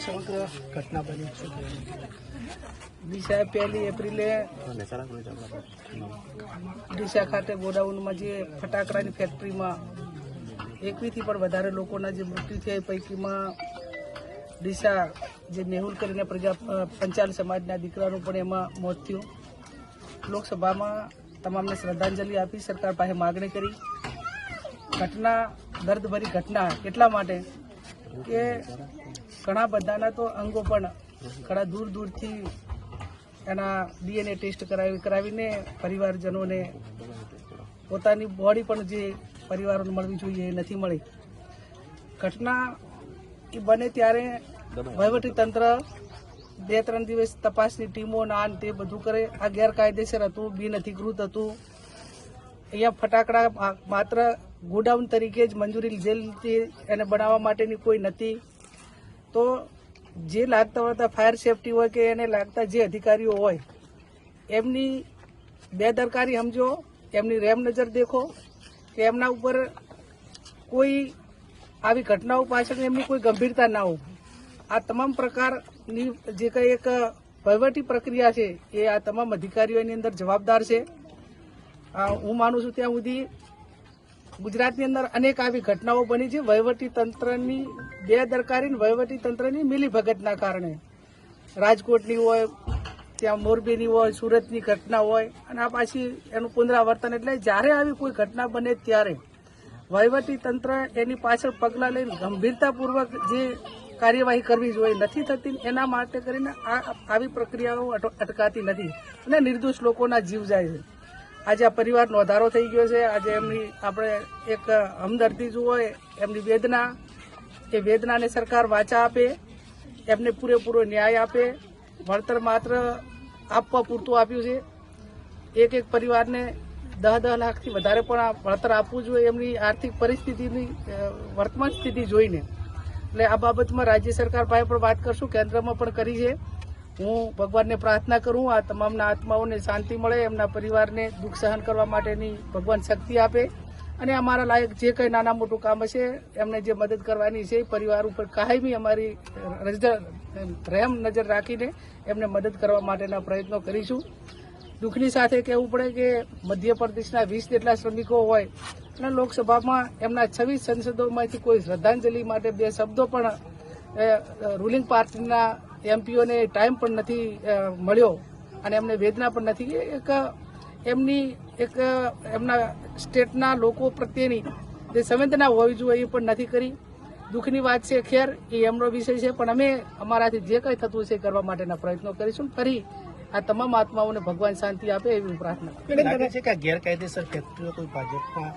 સમગ્ર ઘટના બની શું કહેવું? પહેલી એપ્રિલે ડીસા ખાતે ગોડાઉનમાં જે ફટાકડાની ફેક્ટરીમાં એકવીથી પણ વધારે લોકોના જે મૃત્યુ થયા એ પૈકીમાં ડીસા જે મેહુલ કરીને પ્રજા પંચાલ સમાજના દીકરાનું પણ એમાં મોત થયું લોકસભામાં તમામને શ્રદ્ધાંજલિ આપી સરકાર પાસે માગણી કરી ઘટના, દર્દભરી ઘટના એટલા માટે કે ઘણા બધાના તો અંગો પણ ઘણા દૂર દૂરથી એના ડીએનએ ટેસ્ટ કરાવી કરાવીને પરિવારજનોને પોતાની બોડી પણ જે પરિવારોને મળવી જોઈએ એ નથી મળી. ઘટના એ બને ત્યારે વહીવટી તંત્ર બે ત્રણ દિવસ તપાસની ટીમો ના તે બધું કરે. આ ગેરકાયદેસર હતું બિન અધિકૃત હતું. અહીંયા ફટાકડા માત્ર ગોડાઉન તરીકે જ મંજૂરી લીધેલી હતી, એને બનાવવા માટેની કોઈ નથી. તો જે લાગતા વળતા ફાયર સેફટી હોય કે એને લાગતા જે અધિકારીઓ હોય, એમની બેદરકારી સમજો, એમની રેમ નજર દેખો કે એમના ઉપર કોઈ આવી ઘટનાઓ પાછળ એમની કોઈ ગંભીરતા ના હોય. આ તમામ પ્રકારની જે કંઈ એક વહીવટી પ્રક્રિયા છે એ આ તમામ અધિકારીઓ એની અંદર જવાબદાર છે. હું માનું છું ત્યાં સુધી ગુજરાતની અંદર અનેક આવી ઘટનાઓ બની છે. વહીવટી તંત્રની બેદરકારી વહીવટી તંત્રની મિલીભગતના કારણે. રાજકોટની હોય, ત્યાં મોરબીની હોય, સુરતની ઘટના હોય, અને આ પાછી એનું પુનરાવર્તન એટલે જ્યારે આવી કોઈ ઘટના બને ત્યારે વહીવટી તંત્ર એની પાછળ પગલાં લઈને ગંભીરતાપૂર્વક જે કાર્યવાહી કરવી જોઈએ નથી થતી, એના માટે કરીને આ આવી પ્રક્રિયાઓ અટકાતી નથી. અને નિર્દોષ લોકોના જીવ જાય છે. આજે આ પરિવારનો વધારો થઈ ગયો છે. આજે એમની આપણે એક હમદર્દી જુઓ એમની વેદના, એ વેદનાને સરકાર વાચા આપે, એમને પૂરેપૂરો ન્યાય આપે, વળતર માત્ર આપવા પૂરતું આપ્યું છે. એક એક પરિવારને દહ દહ લાખથી વધારે પણ વળતર આપવું જોઈએ એમની આર્થિક પરિસ્થિતિની વર્તમાન સ્થિતિ જોઈને. એટલે આ બાબતમાં રાજ્ય સરકાર પાસે પણ વાત કરશું, કેન્દ્રમાં પણ કરી છે. હું ભગવાનને પ્રાર્થના કરું, આ તમામના આત્માઓને શાંતિ મળે, એમના પરિવારને દુઃખ સહન કરવા માટેની ભગવાન શક્તિ આપે. અને અમારા લાયક જે કંઈ નાના મોટું કામ હશે, એમને જે મદદ કરવાની છે, પરિવાર ઉપર કાયમી અમારી રહેમ નજર રાખીને એમને મદદ કરવા માટેના પ્રયત્નો કરીશું. દુઃખની સાથે કહેવું પડે કે મધ્યપ્રદેશના વીસ જેટલા શ્રમિકો હોય, અને લોકસભામાં એમના છવ્વીસ સંસદોમાંથી કોઈ શ્રદ્ધાંજલિ માટે બે શબ્દો પણ રૂલિંગ પાર્ટીના એમપીઓને ટાઈમ પણ નથી મળ્યો અને એમને વેદના પણ નથી. એક, એમની એક, એમના સ્ટેટના લોકો પ્રત્યેની જે સંવેદના હોવી જોઈએ એ પણ નથી કરી. દુઃખની વાત છે, ખેર, એ એમનો વિષય છે, પણ અમે અમારાથી જે કંઈ થતું છે કરવા માટેના પ્રયત્નો કરીશું. ફરી આ તમામ આત્માઓને ભગવાન શાંતિ આપે એવી પ્રાર્થના છે. કે ગેરકાયદેસર ફેક્ટરીઓ કોઈ ભાજપમાં